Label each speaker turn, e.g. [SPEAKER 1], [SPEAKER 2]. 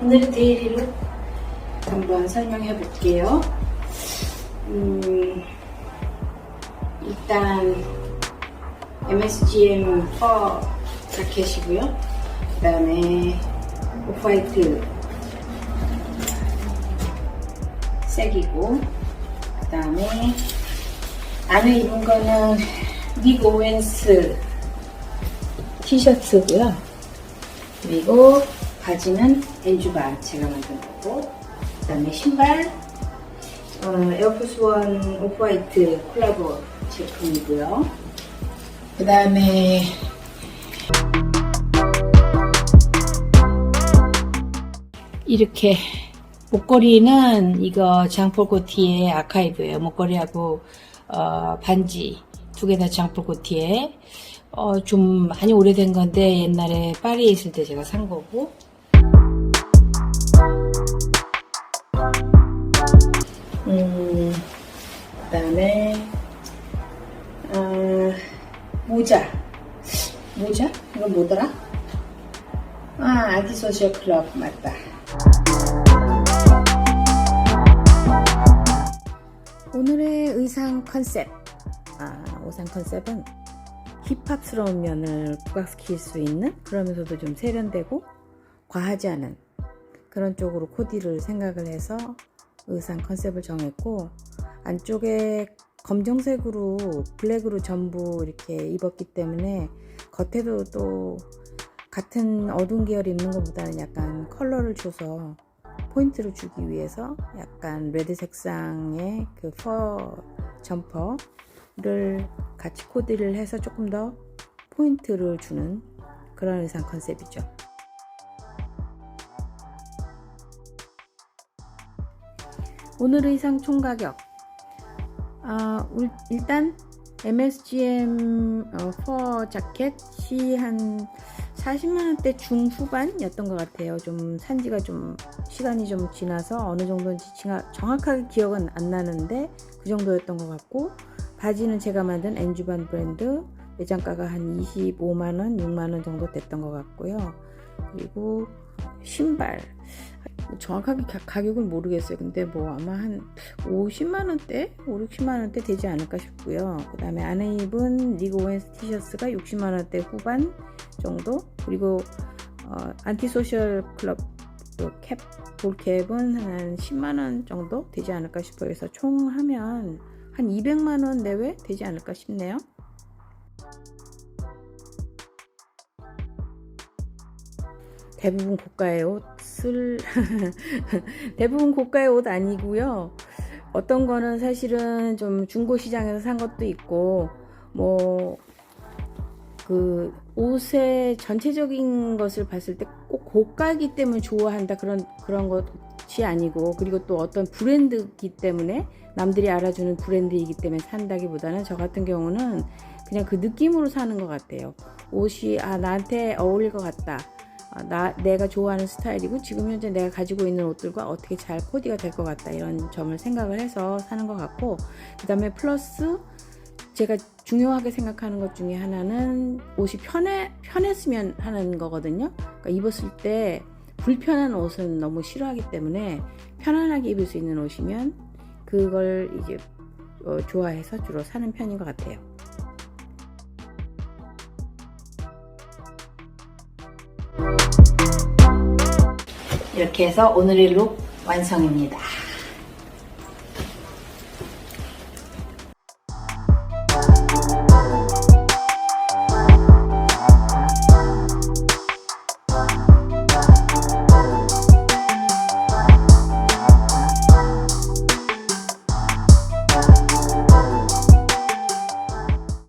[SPEAKER 1] 오늘의 데일리룩 한번 설명해 볼게요. 음, 일단 MSGM 퍼 자켓이고요. 그 다음에 오프화이트 색이고 그 다음에 안에 입은 거는 닉 오웬스 티셔츠고요. 그리고 바지는 엔주바 제가 만든 거고 그 다음에 신발 어, 에어포스원 오프화이트 콜라보 제품이고요. 그 다음에 이렇게 목걸이는 이거 장폴 고티의 아카이브예요. 목걸이하고 어, 반지 두 개 다 장폴 고티에 어, 좀 많이 오래된 건데 옛날에 파리에 있을 때 제가 산 거고 음, 그 다음에 어, 모자 모자 이건 뭐더라? 아 아디소셜 클럽 맞다. 오늘의 의상 컨셉. 아, 의상 컨셉은 힙합스러운 면을 부각시킬 수 있는 그러면서도 좀 세련되고 과하지 않은 그런 쪽으로 코디를 생각을 해서 의상 컨셉을 정했고 안쪽에 검정색으로 블랙으로 전부 이렇게 입었기 때문에 겉에도 또 같은 어두운 계열 입는 것보다는 약간 컬러를 줘서 포인트를 주기 위해서 약간 레드 색상의 그 퍼 점퍼를 같이 코디를 해서 조금 더 포인트를 주는 그런 의상 컨셉이죠. 오늘 의상 총 가격. 아, 울- 일단 MSGM 어, 퍼 자켓이 한 40만원대 중후반이었던 것 같아요. 좀 산지가 좀 시간이 좀 지나서 어느 정도인지 정확하게 기억은 안 나는데 그 정도였던 것 같고 바지는 제가 만든 엔주반 브랜드 매장가가 한 25만원, 6만원 정도 됐던 것 같고요. 그리고 신발 정확하게 가- 가격을 모르겠어요. 근데 뭐 아마 한 50만 원대? 5, 60만 원대 되지 않을까 싶고요. 그 다음에 안에 입은 리그 오웬스 티셔츠가 60만 원대 후반 정도? 그리고 어, 안티소셜 클럽 그 캡, 볼캡은 한 10만 원 정도 되지 않을까 싶어요. 그래서 총 하면 한 200만 원 내외 되지 않을까 싶네요. 대부분 고가의 옷 을 대부분 고가의 옷 아니고요. 어떤 거는 사실은 좀 중고 시장에서 산 것도 있고 뭐 그 옷의 전체적인 것을 봤을 때 꼭 고가이기 때문에 좋아한다 그런 그런 것이 아니고 그리고 또 어떤 브랜드이기 때문에 남들이 알아주는 브랜드이기 때문에 산다기보다는 저 같은 경우는 그냥 그 느낌으로 사는 것 같아요. 옷이 아 나한테 어울릴 것 같다. 아, 나 내가 좋아하는 스타일이고 지금 현재 내가 가지고 있는 옷들과 어떻게 잘 코디가 될 것 같다 이런 점을 생각을 해서 사는 것 같고 그 다음에 플러스 제가 중요하게 생각하는 것 중에 하나는 옷이 편해 편했으면 하는 거거든요. 그러니까 입었을 때 불편한 옷은 너무 싫어하기 때문에 편안하게 입을 수 있는 옷이면 그걸 이제 어, 좋아해서 주로 사는 편인 것 같아요. 이렇게 해서 오늘의 룩 완성입니다.